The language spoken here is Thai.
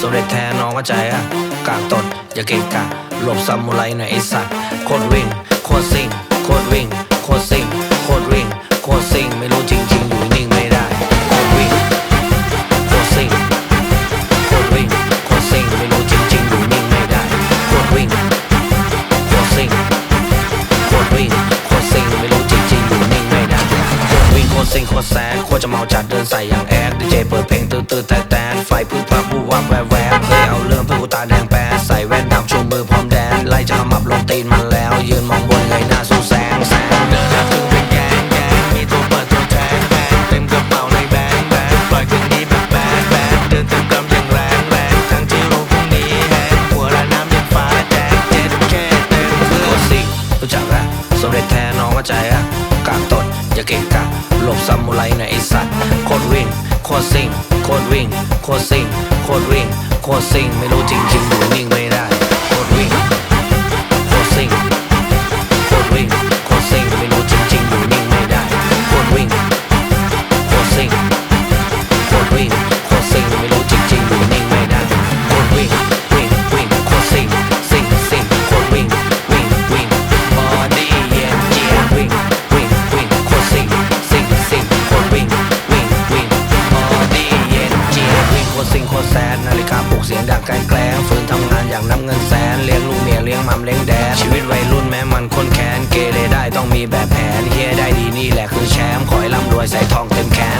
สมเด็จแทนน้องก็ใจอะกลางตนอย่าเก่งกะหลบซามูไรหน่อยไอสัตว์โคตรวิ่งโคตรซิ่งโคตรวิ่งโคตรซิ่งโคตรวิ่งโคตรซิ่งไม่รู้จริง ๆ อยู่นิ่งไม่ได้โคตรวิ่งโคตรซิ่งโคตรวิ่งโคตรซิ่งไม่รู้จริง ๆ อยู่นิ่งไม่ได้โคตรวิ่งโคตรซิ่งโคตรวิ่งโคตรซิงไม่รู้จริง ๆ อยู่นิ่งไม่ได้โคตรวิ่งโคตรซิงโคตรแซดโคตรจะเมาจัดเดินใส่อย่างแอดดีเจเปิดเพลงตื่นตื่นแต่แต่ไฟพึ่งพับ ใส่แว่นดำชูมือพร้อมแดนไล่จะขมับลงตีนมันแล้ว ยืนมองบนเงยหน้าสู้แสงแสงเดินแล้วถึงเป็นแกงแกงมีตัวเปิดตัวแทงแทงเต็มกระเป๋าเลยแบงแบงปล่อยคืนนี้แบบแบนแบนเดินเต็มกำยังแรงแรงทั้งที่รู้พรุ่งนี้แหงหัวละน้ำยังฟ้าแดงเจ็ดแค่เต็มเพื่อสิ่งรู้จักอะสมเด็จแทนน้องก็ใจอะกางต้นอย่าเก่งกะหลบซามูไรหน่อยไอสัตว์โคตรวิ่งโคตรซิ่งโคตรวิ่งโคตรซิ่งโคตรวิ่งโคตรซิ่งไม่รู้จริงๆอยู่นิ่ง มัมเล้งแดดชีวิตวัยรุ่นแม้มันค้นแค้นเกเรได้ต้องมีแบบแผนเฮียได้ดีนี่แหละคือแชมป์ขอยร่ำรวยใส่ทองเต็มแขน